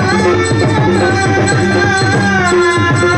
Thank you.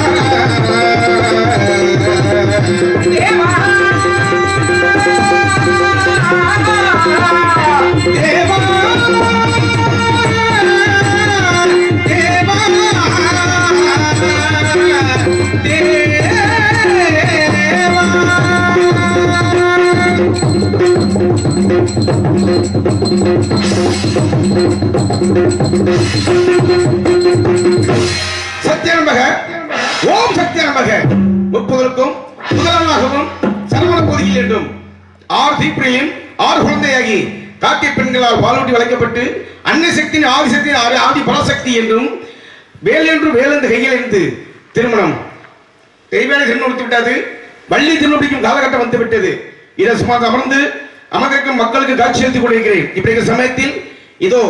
சத்தியநம்பக ஓம் சத்தியநம்பக முப்பதற்கும் முதலாகவும் சரவண பொதுகில் என்றும் ஆறு தீப்பிரியும் ஆறு குழந்தையாகி காட்டிய பெண்களால் பாலூட்டி வளைக்கப்பட்டு அன்னை சக்தியின் ஆதி சக்தியின் ஆதி ஆதி பராசக்தி என்றும் வேல் என்றும் வேலந்து கையில் இருந்து திருமணம். தெய்வான திருமணம் முடித்து விட்டது வள்ளி திருமணிக்கும் காலகட்டம் வந்து விட்டது இதை சுமார் அமர்ந்து அமர்ந்திருக்கும் மக்களுக்கு காட்சி அளித்துக் கொண்டிருக்கிறேன். இப்படி சமயத்தில் இதோ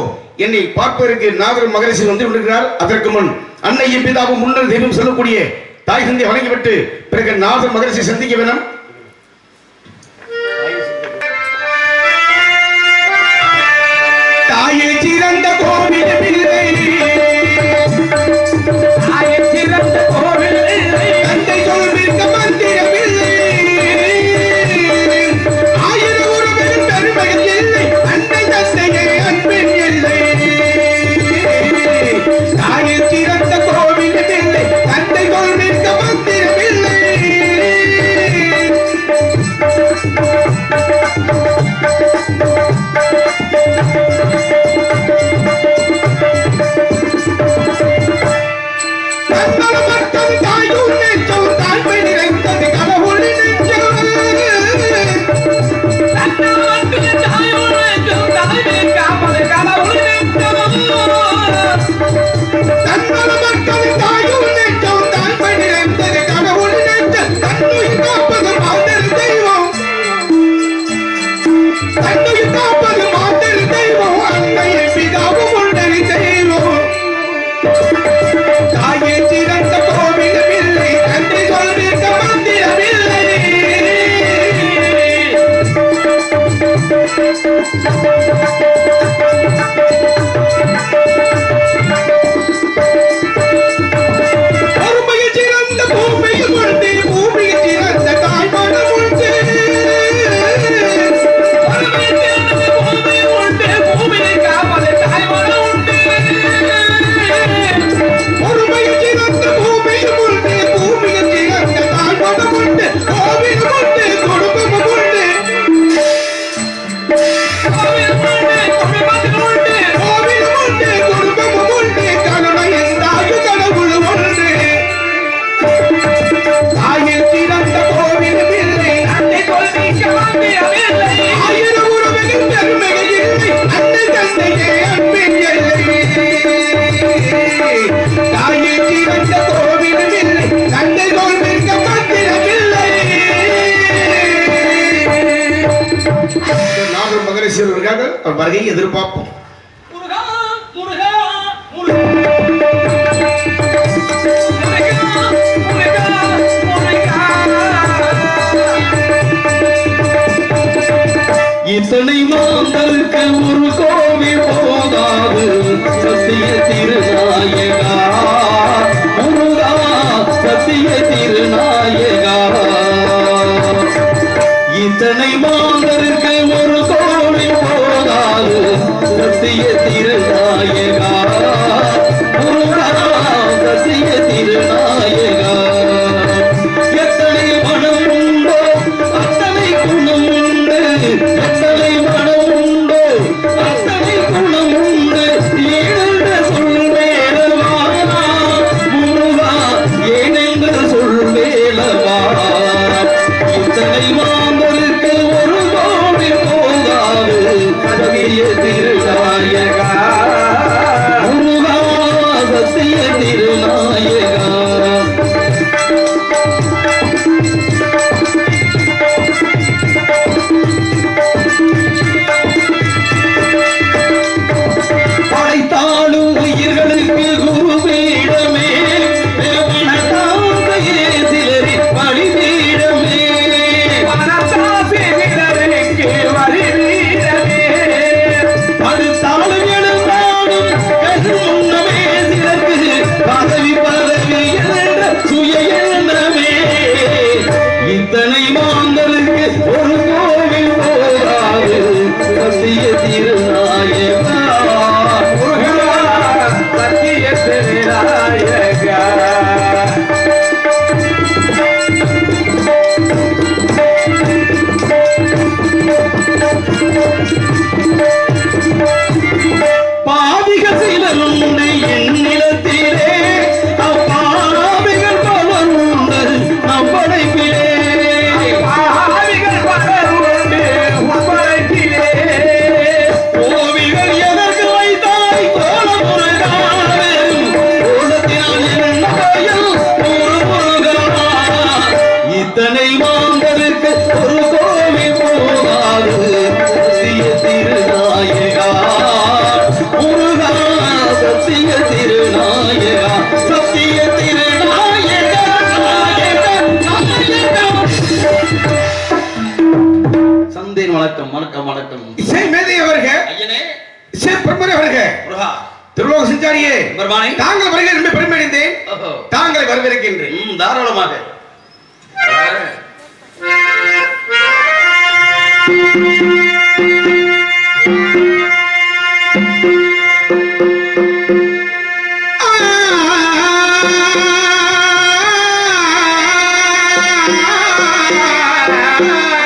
என்னை பார்ப்பதற்கு நாகர் மகரிஷி வந்து கொண்டிருக்கிறார். அதற்கு முன் அன்னையும் பிதாவும் முன்னர் தெய்வம் சொல்லக்கூடிய தாய் சந்தை வழங்கிவிட்டு பிறகு நாகர் மகரிஷி சந்திக்க வேணும். தாயை சிறந்த கோவில் Música அவர் வருகையை எதிர்பார்ப்போம் இத்தனை மாந்தருக்கு ஒரு ah.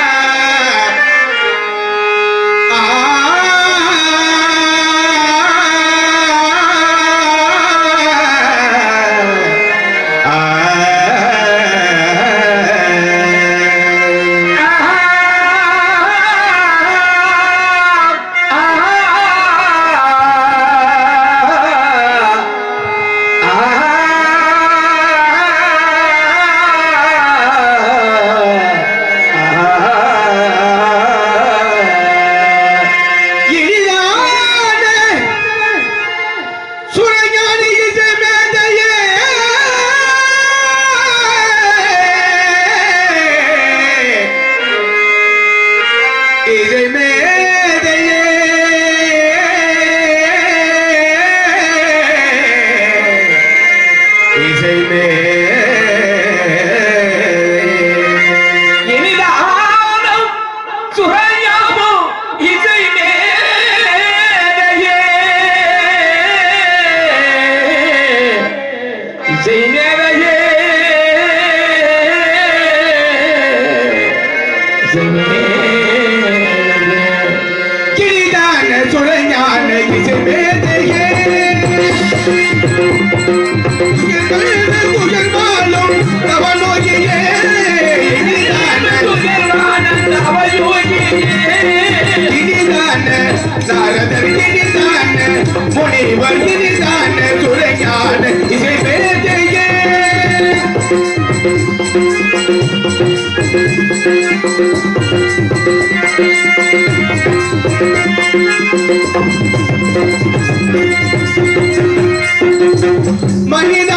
முனிவர் இனிதான சுழைஞான இசை மேதையே மனிதாபிமானத்தை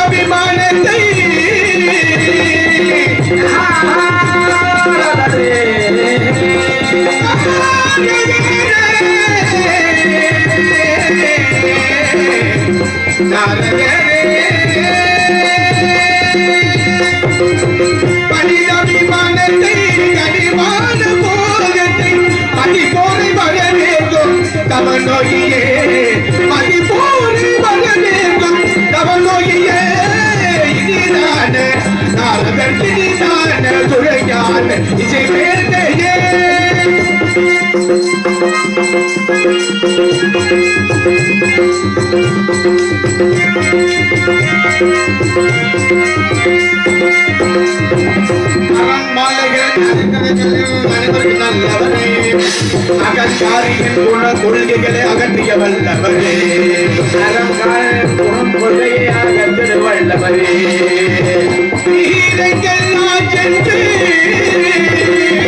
மனிதாபிமானத்தை கனிவான போகத்தை மதி போரை வர வேண்டும் தவன் நோயே மதி போரை வர வேண்டும் தவன் நோயே இனிதான நாரதன் இனிதான துறையான இசை வேண்டையே Thank you. கொள்கைகளை அகற்றிய வல்லவரே வீரங்கெல்லாம் சென்று வீரங்கெல்லாம்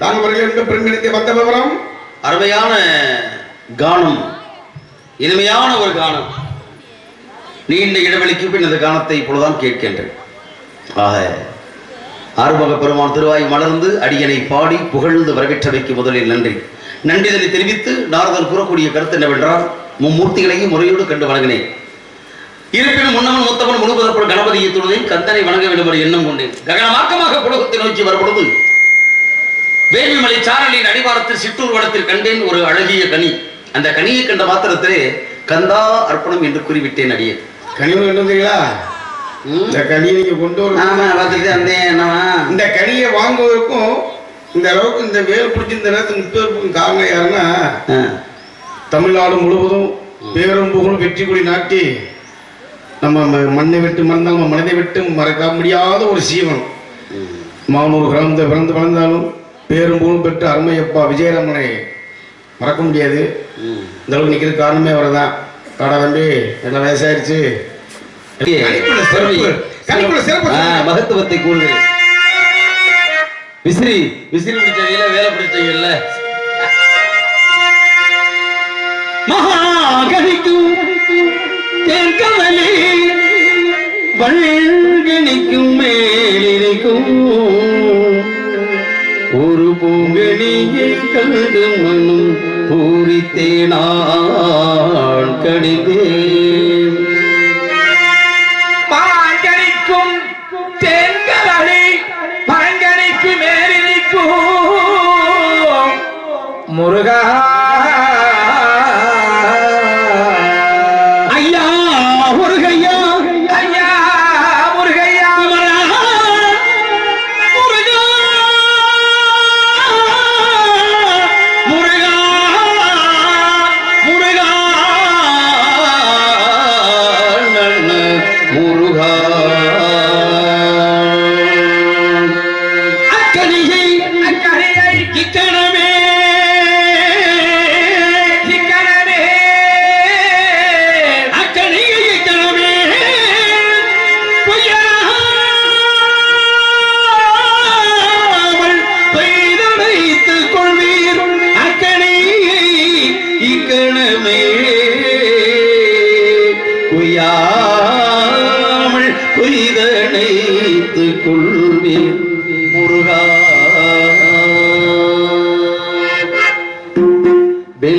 தான் அவர்கள் என்ற பெண்களுக்கு வந்த விவரம் அருமையான கானம் இனிமையான ஒரு கானம். நீண்ட இடைவெளிக்கு பின் இந்த கானத்தை இப்பொழுதுதான் கேட்கின்றேன். ஆக ஆறுமுக பெருமான் திருவாய் மலர்ந்து அடியனை பாடி புகழ்ந்து வரவேற்றவைக்கு முதலில் நன்றி. நன்றிதனை தெரிவித்து நாரதர் கூறக்கூடிய கருத்து என்னவென்றால் மும்மூர்த்திகளையும் முறையோடு கண்டு வணங்கினேன். இருப்பினும் முன்னவன் மூத்தவன் முழுவதற்குள் கணபதியை தொழுதேன் கந்தனை வணங்க வேண்டும் என்ற எண்ணம் கொண்டேன். ககனமாக்கமாக புலகத்தை நோக்கி வரும்பொழுது வேள்விமலை சாரலின் அடிவாரத்தில் சிற்றூர் வனத்தில் கண்டேன் ஒரு அழகிய கனி. அந்த கனியை கண்ட மாத்திரத்திலே கந்தா அர்ப்பணம் என்று கூறிவிட்டேன் அடியேன். கனிவு கண்டுங்களா இந்த கனியை நீங்க கொண்டு வர ஆமா பார்த்துட்டு வந்தேன் என்னவா இந்த கனியை வாங்குவதற்கும் இந்த அளவுக்கு இந்த வேல் பிடிச்சி இந்த நேரத்துக்கு முப்பதற்கும் காரணம் யாருன்னா. தமிழ்நாடு முழுவதும் பேரும் புகழும் வெற்றி கொடி நாட்டி நம்ம மண்ணை விட்டு மறந்தால் நம்ம மனதை விட்டு மறக்க முடியாத ஒரு சீவன். மானூர் பிறந்து பிறந்து வளர்ந்தாலும் பேரும் புகழும் பெற்ற அருமையப்பா விஜயராமனை மறக்க முடியாது. இந்த அளவுக்கு நிற்கிறது காரணமே அவர்தான். காடா தம்பி என்ன வயசாயிருச்சு? மகத்துவத்தை கூறுகிறேன் விசிறி. விசிறி பிடிச்சவங்கள வேலை பிடிச்சவங்கல்ல மகாகணிக்கும் தேர்கமலே வள்கணிக்கும் மேலிருக்கும். ஒரு பூங்கணியை கண்டு மனும் பூரித்தேனான் கடிதேன்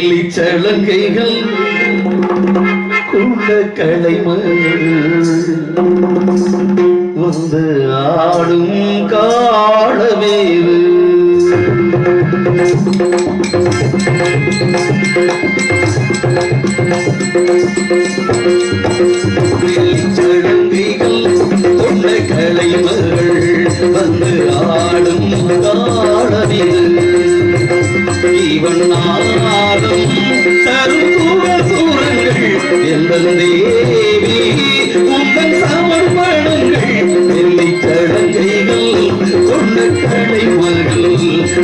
வெள்ளி சலங்கைகள் கொண்ட கலைமகள் வந்து ஆடும் காலவேறு சடங்கைகள் கொண்ட கலைமகள் வந்து ஆடும் காலவேறு இவன் நாதம் தரும் சூரங்கள் எங்கள் தேவி உங்கள் சமர்ப்பணங்கள் வெள்ளி கடங்கைகள் கொண்ட கடை மகள்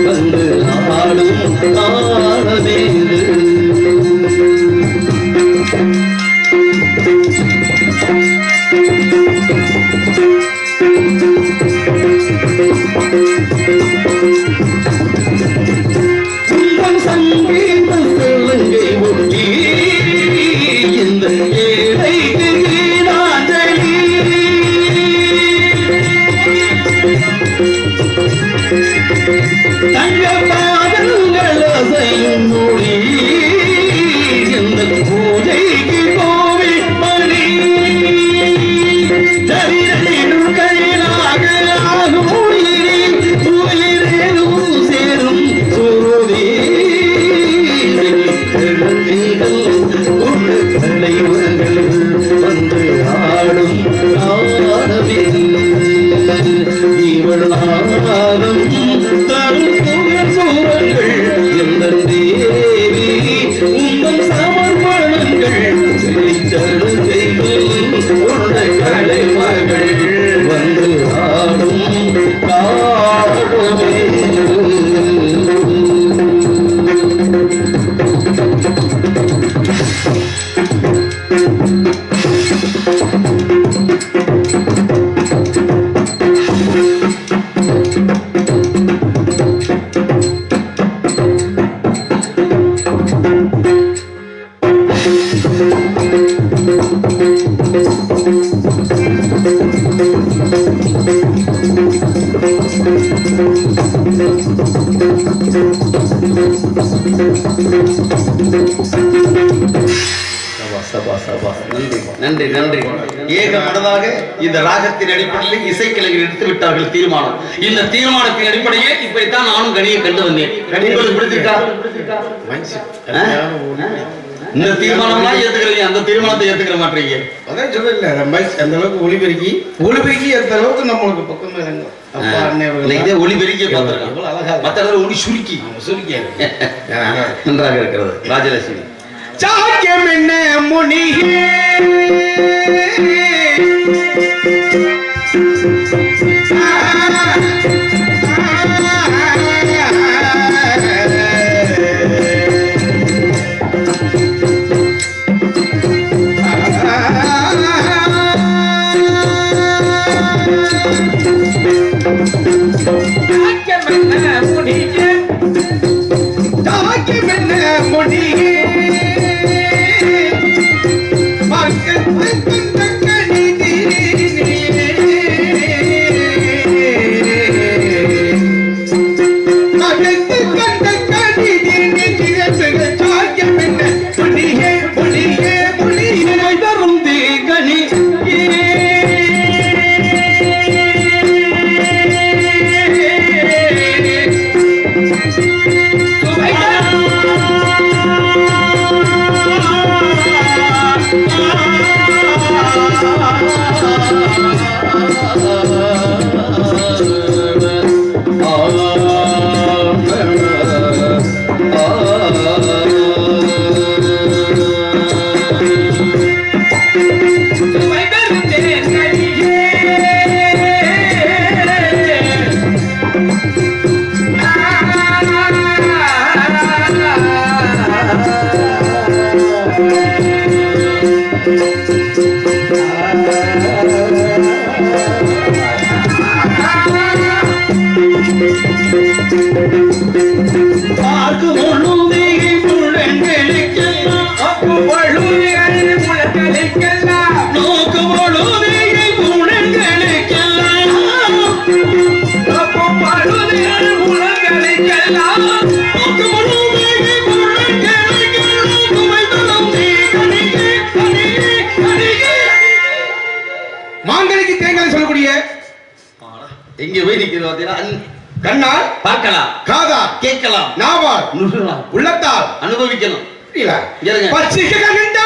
வந்து ஆடும் ஆடவேது இவள் நன்றி நன்றி. ஏக மனதாக இந்த ராகத்தின் அடிப்படையில் இசைக்கலைஞர் எடுத்து விட்டார்கள் தீர்மானம். இந்த தீர்மானத்தின் அடிப்படையே இப்படித்தான் நானும் கனியை கண்டு வந்தேன். உங்களுக்கு பிடிச்சிருக்கா இந்த தீர்மானம்லாம் ஏத்துக்கிறீங்க அந்த தீர்மானத்தை ஏத்துக்கிற மாட்டீங்க. அதான் சொல்லல அந்த அளவுக்கு ஒளிபெருக்கி ஒளிபெருக்கி அந்த அளவுக்கு நம்மளுக்கு பக்கம் இறங்கும். இதே ஒளி பெருக்கிய பார்த்திருக்கோம் அழகா இருக்கு. மற்ற இடத்துல ஒளி சுருக்கி சுருக்கியாரு நன்றாக இருக்கிறது. ராஜலட்சுமி. சாக்கியம் என்ன முனியே? தாக்கமென்ன Oh, மாங்கனிக்கு தேங்காய் சொல்லக்கூடிய எங்க போய் நிக்கிறது கண்ணால் பார்க்கலாம். காதா கேட்கலாம். நாவால் உள்ளத்தால் அனுபவிக்கலாம். பச்சைக்கு கண்டா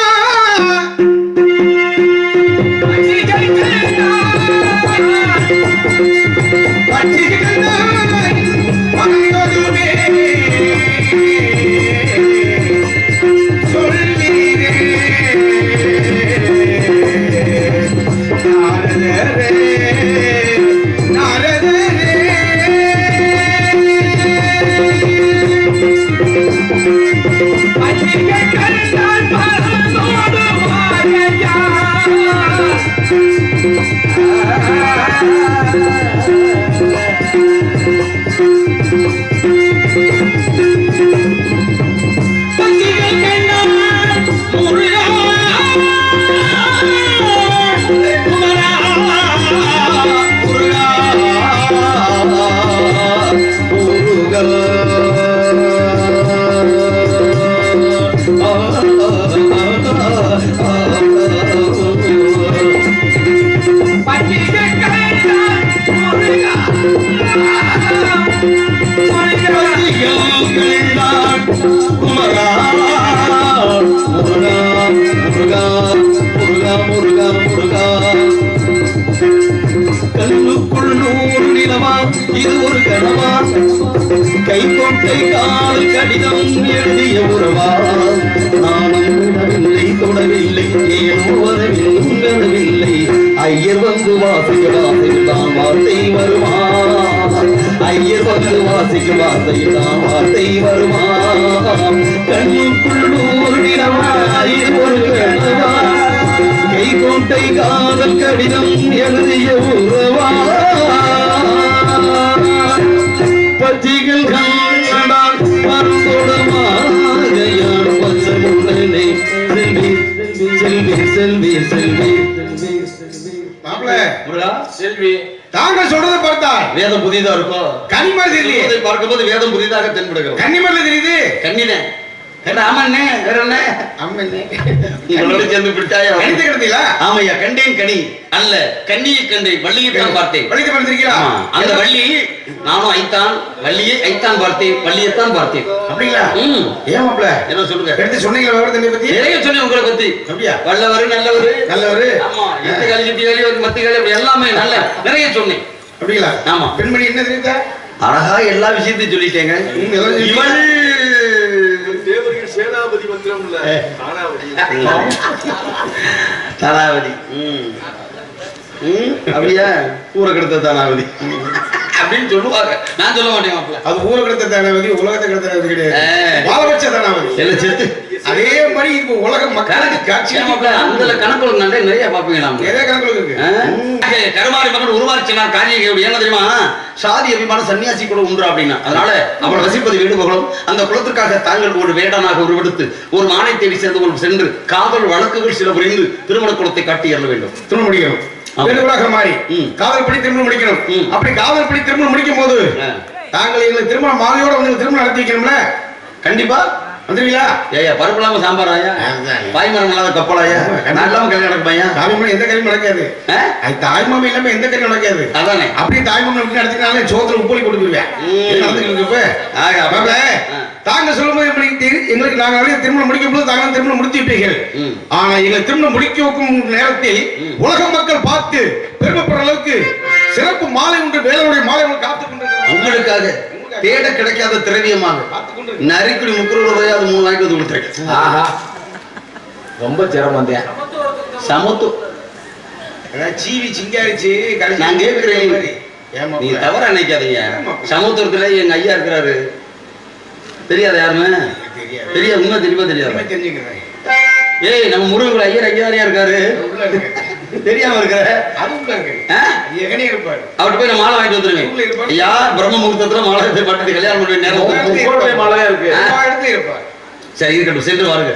கண்ணுக்குள் நூறு நிலவா இது ஒரு கனவா? கை கொண்டை கால் கடிதம் எழுதிய உறவா? நானும் விடவில்லை தொடவில்லை ஏனோ வரவில்லை ஐயர் வந்து வாசிக்க வாசிக்க தான் வார்த்தை வருமா? ஐயர் வந்து வாசிக்க வார்த்தை தான் வார்த்தை வருமா? கண்ணுக்குள் நூறு நிலவா இது ஒரு கை கொண்டை காதல் கடிதம் எழுதிய உறவா பச்சிகள் கண்டால் பருந்தோடமாகையான் பச்சமுள்ளனே செல்வி செல்வி செல்வி செல்வி செல்வி சொல்றதை பார்த்தால் வேதம் புதிதா இருக்கோ கனிமலை தெரியலையே இதை பார்க்கும்போது வேதம் புதிதாக தென்படுகிறது. கன்னிமலை தெரியுது. கண்ணினே. என்ன ஆமாண்ணே வேற என்ன? அம்மனே உங்களோட சேர்ந்து பிடிச்சாயா கணித்து கிடந்தீங்களா ஆமையா கண்டேன் கனி. அல்ல கண்ணியை கண்டேன் வள்ளியை தான் பார்த்தேன். அந்த வள்ளி நானும் ஐத்தான் வள்ளியை ஐத்தான் பார்த்தேன் வள்ளியைத்தான் பார்த்தேன். அப்படிங்களா? ம். ஏன் மாப்பிள்ள என்ன சொல்லுங்க? எடுத்து சொன்னீங்களா விவரத்தை பத்தி? நிறைய சொன்னேன் உங்களை பத்தி. அப்படியா? வல்லவர் நல்லவர். நல்லவரு? ஆமா எட்டு காலி சிட்டி காலி ஒரு மத்தி காலி அப்படி எல்லாமே நல்ல நிறைய சொன்னேன். அப்படிங்களா? ஆமா. பெண்மணி என்ன தெரியுதா? அழகா எல்லா விஷயத்தையும் சொல்லிட்டேங்க. இவள் சேனாபதி மந்திரம்ல தானாவதி தானாவதி ம். ம் அப்படியா? ஊரை கெடுத்த தானாவதி அப்படின்னு சொல்லுவாங்க. நான் சொல்ல மாட்டேன் மாப்பிள்ள. அது ஊரை கிடத்த தானாவதி உலகத்தை கிடத்த கிடையாது. எல்லாம் செத்து அதே மாதிரி இப்போ உலக மக்களுக்கு காட்சி அந்த கணக்குள்ள நிறைய நிறைய பார்ப்பீங்க நாம நிறைய கணக்குகள் இருக்கு? கருமாரி மகன் காரியம் என்ன தெரியுமா? சாதி அபிமான சன்னியாசி கூட உண்டு அப்படின்னா. அதனால அவள் வசிப்பது வீடு புகழும் அந்த குலத்திற்காக தாங்கள் ஒரு வேடனாக உருவெடுத்து ஒரு மானை தேடி சேர்ந்து ஒரு சென்று காதல் வழக்குகள் சில புரிந்து திருமண குலத்தை காட்டி எற வேண்டும். திருமணம் முடிக்கணும். ஆமா. வேறு உலக மாதிரி ம். காதல் படி திருமணம் முடிக்கணும். அப்படி காதல் படி திருமணம் முடிக்கும் போது. தாங்கள் எங்களுக்கு திருமணம் மாலையோட வந்து திருமணம் நடத்தி வைக்கணும்ல கண்டிப்பா. வந்துருவீங்களா? ஏயா பருப்பு இல்லாம சாம்பார் ஆயா அதுதான். பாய்மரம் இல்லாத ஆமா, கண்டிப்பா. நான் இல்லாம கல்யாணம் தாய்மாமன் எந்த கல்வியும் நடக்காது. தாய்மாமன் இல்லாம எந்த கல்வியும் நடக்காது. அதானே. அப்படி தாய்மாமன் எப்படி நடத்தினாலே சோத்துல உப்பொலி கொடுத்துருவேன் ம். நடந்துட்டு இப்ப. தாங்க சொல்லும்போது எப்படி எங்களுக்கு நாங்க நிறைய திருமணம் முடிக்கும் போது தாங்க திருமணம் முடித்து விட்டீர்கள். ஆனா எங்களை திருமணம் முடிக்க வைக்கும் நேரத்தில். உலக மக்கள் பார்த்து பெருமைப்படுற அளவுக்கு சிறப்பு மாலை உண்டு வேலையுடைய மாலை ஒன்று காத்துக் கொண்டிருக்கிறார் உங்களுக்காக தேட கிடைக்காத திரவியமாக. நரிக்குடி முப்பது ரூபாய் அது மூணு வாங்கிட்டு வந்து கொடுத்துருக்கேன் ஆஹா. ரொம்ப சிரமம் தான் சமத்து. சீவி சிங்காரிச்சு நான் கேட்கிறேன். நீ? தவற நினைக்காதீங்க. சமுத்திரத்துல எங்க ஐயா இருக்கிறாரு. தெரியாத யாருன்னு? தெரியாது. உண்மை தெரியுமா தெரியாது? தெரிஞ்சுக்கிறேன். ஏய் நம்ம முருகன் ஐயர் ஐயாரியா இருக்காரு. தெரியாம இருக்கிற. அவர்கிட்ட போய் மாலை வாங்கிட்டு இருப்பாரு. ஐயா பிரம்ம முகூர்த்தத்துல மாலை எடுத்து பட்டு கல்யாணம் பண்ண நேரம் மழையா இருக்கு. சரி இருக்கட்டும். சென்று வாருங்க?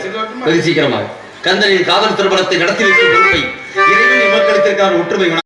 வெகு சீக்கிரமாக. கந்தனின் காதல் திருமணத்தை நடத்தி வைக்கும் பொறுப்பை இறைவன் மக்களுக்கு ஒற்றுமை